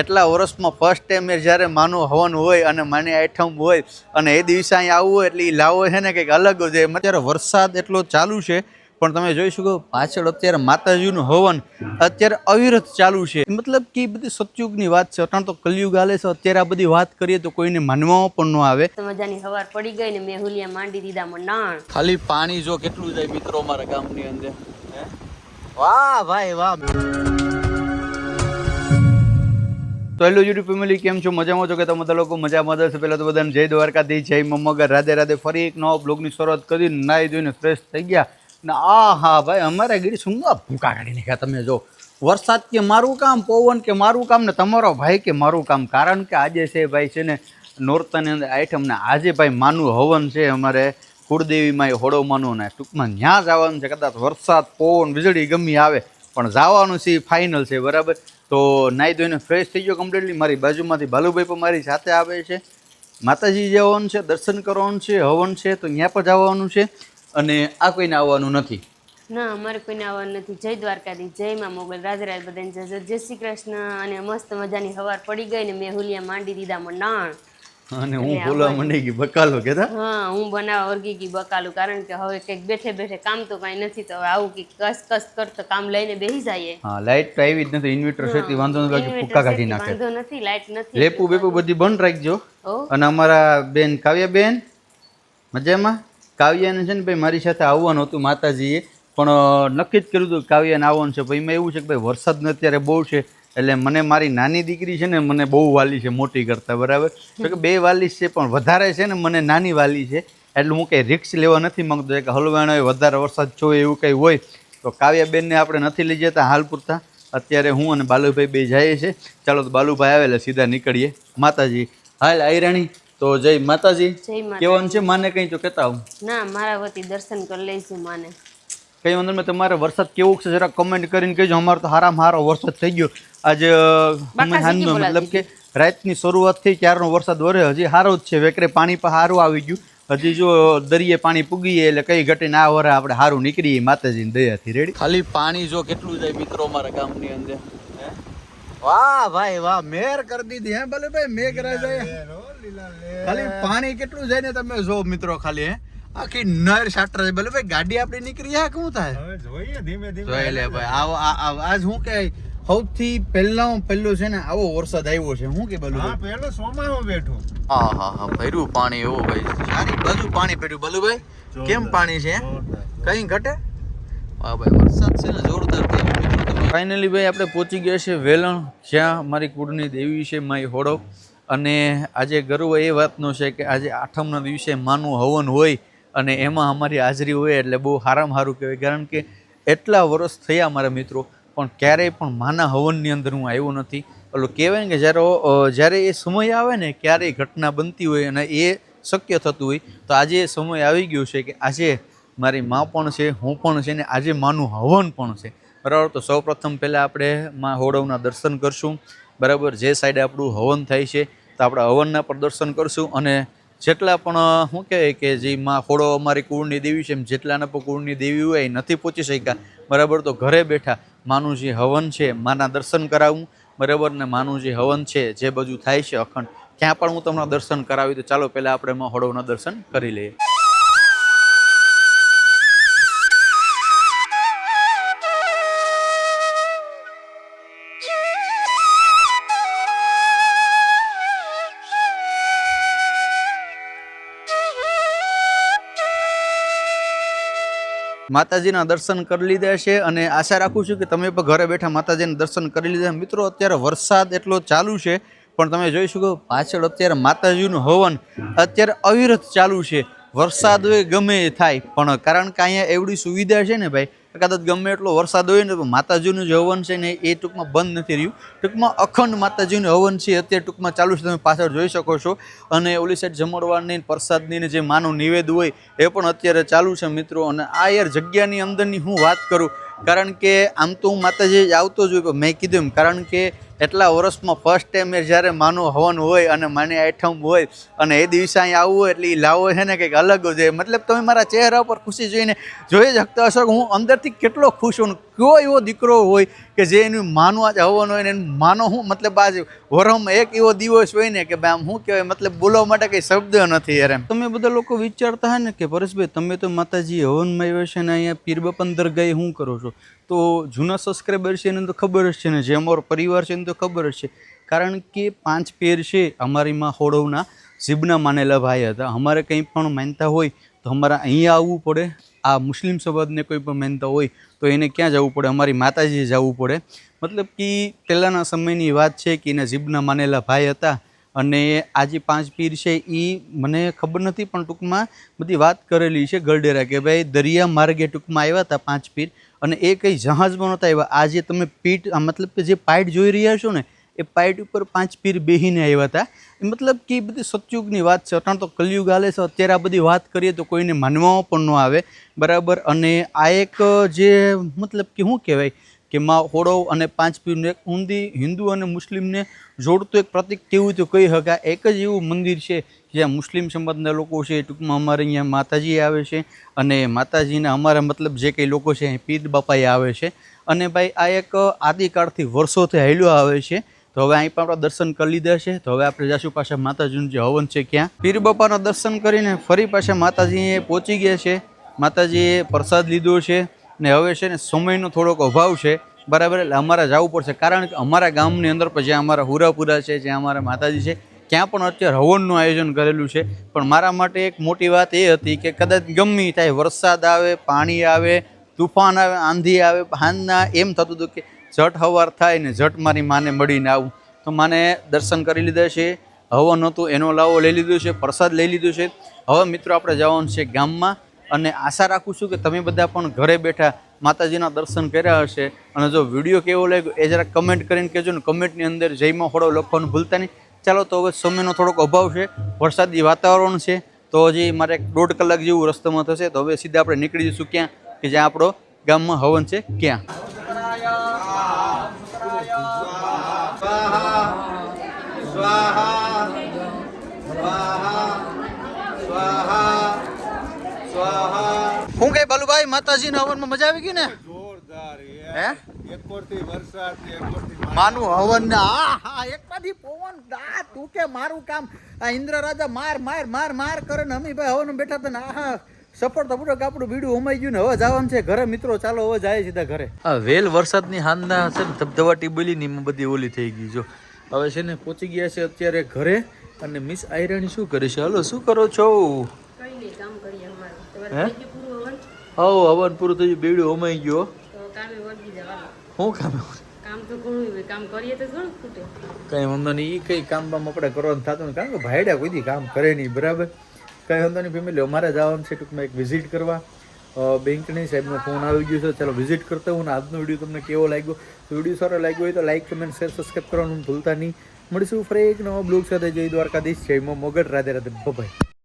એટલા વર્ષમાં first time જ્યારે માનું હવન હોય અને માની આઈટમ હોય અને એ દિવસે અહીં આવવું હોય એટલે એ લાવો છે ને કંઈક અલગ જ એમ અત્યારે વરસાદ એટલો ચાલુ છે પણ તમે જોઈ શકો પાછળ અત્યારે માતાજીનું હવન અત્યારે અવિરત ચાલુ છે. મતલબ કે એ બધી સતયુગની વાત છે અટાણ તો કલયુગ હાલે છે અત્યારે આ બધી વાત કરીએ તો કોઈને માનવામાં પણ ન આવે. મજાની હવાર પડી ગઈ ને મેં હુલિયા માંડી દીધા મને ખાલી પાણી જો કેટલું જાય મિત્રો અમારા ગામની અંદર વાહ ભાઈ વાહ. તો હેલો યુટ્યુબ ફેમિલી કેમ છો? મજામાં છો કે તમે બધા લોકો? મજામાં જ હશે? પહેલાં તો બધાને જય દ્વારકાથી જય મમ્મગર રાધે રાધે ફરી એક નવા બ્લોગની શરૂઆત કરી નાહી ધોઈને ફ્રેશ થઈ ગયા. ને આ હા ભાઈ, અમારે ગીરી શું ભૂકા કાઢી નાખ્યા તમે જો. વરસાદ કે મારું કામ, પવન કે મારું કામ ને તમારો ભાઈ કે મારું કામ? કારણ કે આજે છે ભાઈ છે ને, નોરતાની અંદર આઈટમ ને આજે ભાઈ માનું હવન છે અમારે કુળદેવીમાં એ હોડો માનું ને ટૂંકમાં ત્યાં જવાનું છે. કદાચ વરસાદ, પવન, વીજળી ગમી આવે, પણ જવાનું છે ફાઇનલ છે, બરાબર? તો નાહી ધોઈને ફ્રેશ થઈ ગયો કમ્પ્લીટલી મારી બાજુમાંથી ભાલુભાઈ પણ મારી સાથે આવે છે. માતાજી જવાનું છે, દર્શન કરવાનું છે, હવન છે, તો ત્યાં પણ જવાનું છે. અને આ કોઈને આવવાનું નથી? ના, અમારે કોઈને આવવાનું નથી. જય દ્વારકાધી જય માં મોગલ. રાજરાજ બધાને જય જય શ્રી કૃષ્ણ. અને મસ્ત મજાની હવાર પડી ગઈ ને મેં હુલિયા માંડી દીધા મંડાણ અને હું બોલવા માંડી ગઈ બકાલો કેતા હા હું બનાવવા વર્ગી ગઈ બકાલું કારણ કે હવે કંઈક બેઠે બેઠે કામ તો કાંઈ નથી તો હવે આવું કે કસ કસ કરતો કામ લઈને બેસી જઈએ. હા લાઇટ તો આવી જ નથી ઇન્વર્ટર છે તે વાંધો નથી ફૂકા કાઢી નાખે. વાંધો નથી લાઈટ નથી લેપુ બેપુ બધી બંધ રાખજો. અને અમારા બેન કાવ્યાબેન મજામાં? કાવ્યાને છે ને ભાઈ મારી સાથે આવવાનું હતું માતાજીએ પણ નક્કી જ કર્યું હતું કાવ્યાને આવવાનું છે ભાઈ એમાં એવું છે કે ભાઈ વરસાદ અત્યારે બહુ છે એટલે મને મારી નાની દીકરી છે ને મને બહુ વાલી છે મોટી કરતાં બરાબર? તો કે બે વાલી છે પણ વધારે છે ને મને નાની વાલી છે. એટલે હું કંઈ રિક્સ લેવા નથી માંગતો. કે હલવાણો વધારે વરસાદ જોઈએ એવું કંઈ હોય તો કાવ્યાબેનને આપણે નથી લઈ જતા હાલ પૂરતા. અત્યારે હું અને બાલુભાઈ બે જઈએ છે ચાલો તો બાલુભાઈ આવેલા સીધા નીકળીએ. માતાજી હાલ આયરાણી. તો જય માતાજી. કેવાનું છે? માને કઈ તો કહેતા આવું. ના મારા વતી દર્શન કરી લઈશું માને. કઈ વાંધો નહીં તમારે વરસાદ કેવો છે જરા કમેન્ટ કરીને કહેજો. અમારે તો હારામાં હારો વરસાદ થઈ ગયો. આજે હાંજનો મતલબ કે રાતની શરૂઆતથી ક્યારનો વરસાદ વરે હજી હારો જ છે. વેકરે પાણી પણ સારું આવી ગયું. હજી જો દરિયે પાણી પૂગીએ એટલે કઈ ઘટી ના વરે આપણે સારું નીકળીએ. માતાજીની દયાથી. રેડી ખાલી પાણી જો કેટલું જાય મિત્રો અમારા ગામની અંદર હે? વાહ ભાઈ વાહ. મેર કરી દીધી હે ભલે ભાઈ મેઘ રાજા ખાલી પાણી કેટલું જાય ને તમે જો મિત્રો ખાલી હે? આખી નર સાટર છે. ભલે ભાઈ ગાડી આપણી નીકળી જાય કે શું થાય? હવે જોઈએ ધીમે ધીમે. જોઈ લે ભાઈ આવો આજ હું કે સૌથી પહેલા પહેલું છે ને આવો વરસાદ આવ્યો છે. હું કે બલુ હા પેલો સોમામાં બેઠું. હા હા હા ભર્યું પાણી એવો ભાઈ. સારી બધું પાણી ભર્યું. બલુભાઈ કેમ પાણી છે? કઈ ઘટે? વાહ ભાઈ વરસાદ છે ને જોરદાર ફાઇનલી ભાઈ આપણે પહોંચી ગયા છે વેલણ જ્યાં મારી કુળની દેવી છે માય હોડો. અને આજે ગર્વ એ વાતનો છે કે આજે આઠમના દિવસે માનું હવન હોય અને એમાં અમારી હાજરી હોય એટલે બહુ સારામાં સારું કહેવાય. કારણ કે એટલા વર્ષ થયા મારા મિત્રો, પણ ક્યારેય પણ માના હવનની અંદર હું આવ્યો નથી. ઓલું કહેવાય ને કે જ્યારે જ્યારે એ સમય આવે ને, ક્યારેય ઘટના બનતી હોય અને એ શક્ય થતું હોય, તો આજે એ સમય આવી ગયો છે કે આજે મારી મા પણ છે, હું પણ છે ને આજે માનું હવન પણ છે. બરાબર? તો સૌ પ્રથમ પહેલાં આપણે મા હોડવના દર્શન કરશું. બરાબર? જે સાઈડે આપણું હવન થાય છે, તો આપણે હવનના પણ દર્શન કરશું અને જેટલા પણ શું કહે કે જે માં હોડો અમારી કુળની દેવી છે એમ જેટલાના પણ કુળની દેવી હોય એ નથી પહોંચી શક્યા. બરાબર? તો ઘરે બેઠા માનું જે હવન છે, માના દર્શન કરાવું. બરાબર? ને માનું જે હવન છે, જે બધું થાય છે અખંડ. ત્યાં પણ હું તમને દર્શન કરાવી તો ચાલો પહેલાં આપણે મહોડોના દર્શન કરી લઈએ. માતાજીના દર્શન કરી લીધા છે અને આશા રાખું છું કે તમે પણ ઘરે બેઠા માતાજીના દર્શન કરી લીધા મિત્રો, અત્યારે વરસાદ એટલો ચાલુ છે, પણ તમે જોઈ શકો પાછળ અત્યારે માતાજીનું હવન અત્યારે અવિરત ચાલુ છે. વરસાદ ગમે થાય, પણ કારણ કે અહીંયા એવડી સુવિધા છે ને ભાઈ કદાચ ગમે એટલો વરસાદ હોય ને તો માતાજીનું જે હવન છે ને એ ટૂંકમાં બંધ નથી રહ્યું. ટૂંકમાં અખંડ માતાજીનું હવન છે અત્યારે ટૂંકમાં ચાલુ છે, તમે પાછળ જોઈ શકો છો. અને ઓલી સાઈડ જમણવારની પ્રસાદની જે માનું નિવેદ હોય એ પણ અત્યારે ચાલુ છે મિત્રો. અને આ યાર જગ્યાની અંદરની હું વાત કરું, કારણ કે આમ તો હું માતાજી આવતો જ હોય પણ મેં કીધું એમ, કારણ કે એટલા વર્ષમાં ફર્સ્ટ ટાઈમ જ્યારે માનું હવન હોય અને માની આઈટમ હોય અને એ દિવસે અહીં આવવું હોય એટલે એ લાવો છે ને કંઈક અલગ જ હોય. મતલબ તમે મારા ચહેરા પર ખુશી જોઈને જોઈ જ શકતા હશો કે હું અંદરથી કેટલો ખુશ હોઉં કયો એવો દીકરો હોય કે જે એનું માનું આજે હવન હોય ને એનું માનો હું? મતલબ આજે વરહમાં એક એવો દિવસ હોય ને કે ભાઈ આમ શું કહેવાય? મતલબ બોલવા માટે કંઈ શબ્દ નથી યાર એમ. તમે બધા લોકો વિચારતા હોય ને કે પરેશભાઈ, તમે તો માતાજી હવનમાં આવ્યા છે ને અહીંયા પીરબાપન દરગાહે શું કરો છો? તો જૂના સબસ્ક્રાઈબર છે એને તો ખબર જ છે ને જે અમારો પરિવાર છે એને તો ખબર જ છે. કારણ કે પાંચ પેર છે અમારી માં હોળવના જીબના માનેલા ભાઈ હતા. અમારે કંઈ પણ માનતા હોય તો અમારે અહીંયા આવવું પડે. આ મુસ્લિમ સમાજને કોઈ પણ માનતા હોય તો એને ક્યાં જવું પડે? અમારી માતાજીએ જવું પડે. મતલબ કે પહેલાંના સમયની વાત છે કે એના જીબના માનેલા ભાઈ હતા અને આ જે પાંચ પીર છે એ મને ખબર નથી પણ ટૂંકમાં બધી વાત કરેલી છે ગરડેરા કે ભાઈ દરિયા માર્ગે ટૂંકમાં આવ્યા હતા પાંચ પીર અને એ કંઈ જહાજમાં નહોતા આવ્યા. આ જે તમે પીટ મતલબ કે જે પાઇટ જોઈ રહ્યા છો ને, એ પાઇટ ઉપર પાંચ પીર બેહીને આવ્યા હતા. મતલબ કે એ બધી સતયુગની વાત છે. અટાણ તો કલયુગ હાલે છે. અત્યારે આ બધી વાત કરીએ તો કોઈને માનવામાં પણ ન આવે. બરાબર? અને આ એક જે મતલબ કે શું કહેવાય? કે માં હોડો અને પાંચ પીરને ઊંધી હિન્દુ અને મુસ્લિમને જોડતું એક પ્રતિક કેવું તો કહી શકાય એક જ એવું મંદિર છે જ્યાં મુસ્લિમ સમાજના લોકો છે, ટૂંકમાં અમારે અહીંયા માતાજી આવે છે અને માતાજીના અમારા મતલબ જે કંઈ લોકો છે, અહીં પીર બાપાએ આવે છે. અને ભાઈ આ એક આદિકાળથી વર્ષોથી હેલ્યો આવે છે. તો હવે અહીં પણ આપણા દર્શન કરી લીધા છે. તો હવે આપણે જાશું પાછા માતાજીનું જે હવન છે ક્યાં. પીર બાપાના દર્શન કરીને ફરી પાછા માતાજી પહોંચી ગયા છે. માતાજીએ પ્રસાદ લીધો છે. ને હવે છે ને સમયનો થોડોક અભાવ છે. બરાબર, એટલે અમારે જવું પડશે. કારણ કે અમારા ગામની અંદર પણ જ્યાં અમારા હુરાપુરા છે, જ્યાં અમારા માતાજી છે, ત્યાં પણ અત્યારે હવનનું આયોજન કરેલું છે. પણ મારા માટે એક મોટી વાત એ હતી કે કદાચ ગમે થાય, વરસાદ આવે, પાણી આવે, તુફાન આવે, આંધી આવે હાંજના એમ થતું હતું કે ઝટ હવાર થાય ને ઝટ મારી માને મળીને આવું. તો માને દર્શન કરી લીધા છે. હવન હતું, એનો લાવો લઈ લીધો છે, પ્રસાદ લઈ લીધો છે. હવે મિત્રો, આપણે જવાનું છે ગામમાં. અને આશા રાખું છું કે તમે બધા પણ ઘરે બેઠા માતાજીના દર્શન કર્યા હશે. અને જો વીડિયો કેવો લાગ્યો એ જરા કમેન્ટ કરીને કહેજો ને કમેન્ટની અંદર જયમાં હોડો લખવાનું ભૂલતા નહીં. ચાલો તો હવે સમયનો થોડોક અભાવ છે, વરસાદી વાતાવરણ છે, તો હજી મારે એક દોઢ કલાક જેવું રસ્તામાં થશે, તો હવે સીધા આપણે નીકળી જઈશું ક્યાં કે જ્યાં આપણો ગામમાં હવન છે ક્યાં? હું કઈ બાલુભાઈ માતાજીના હવનમાં મજા આવી ગઈ ને? જોરદાર હે? એકોરથી વરસાદ ને એકોરથી માનું હવન ને આ હા એકમાંથી પવન દા તું કે મારું કામ? આ ઇન્દ્ર રાજા માર માર માર માર કરે ને અમે ભાઈ હવન બેઠા હતા ને આહા સફળ પૂરક આપણું બીડું હોમાઈ ગયું ને હવે જવાનું છે ઘરે. મિત્રો ચાલો હવે જાય સીધા ઘરે. આ વેલ વરસાદની હાંદના છે ને ધબધબાટી બોલી ની બધી ઓલી થઈ ગઈ જો. હવે છે ને પહોંચી ગયા છે અત્યારે ઘરે. અને મિસ આયરાણી શું કરે છે? હલો શું કરો છો કઈ નહીં કામ કરીએ અમારું તમારે હે? હવ હવન પૂરું થઈ ગયું બેડું હોમાઈ ગયો. શું કામ કામ તો ઘણું કામ કરીએ તો ખૂટે. કઈ વાંધો નહીં એ કઈ કામ બામ આપણે કરવાનું થતું કારણ કે ભાઈડા કોઈ કામ કરે નહીં બરાબર? કઈ વાંધો નહીં ફેમિલી અમારે જવાનું છે ટૂંકમાં એક વિઝિટ કરવા. બેંકની સાહેબનો ફોન આવી ગયો છે ચાલો વિઝિટ કરતા હું આજનો વીડિયો તમને કેવો લાગ્યો? વીડિયો સારો લાગ્યો હોય તો લાઈક કમેન્ટ શેર સબસ્ક્રાઈબ કરવાનું ભૂલતા નહીં. મળીશું ફરી એક નવો બ્લોગ સાથે. જય દ્વારકાધીશ જય મોગટ રાધે રાધે. બાય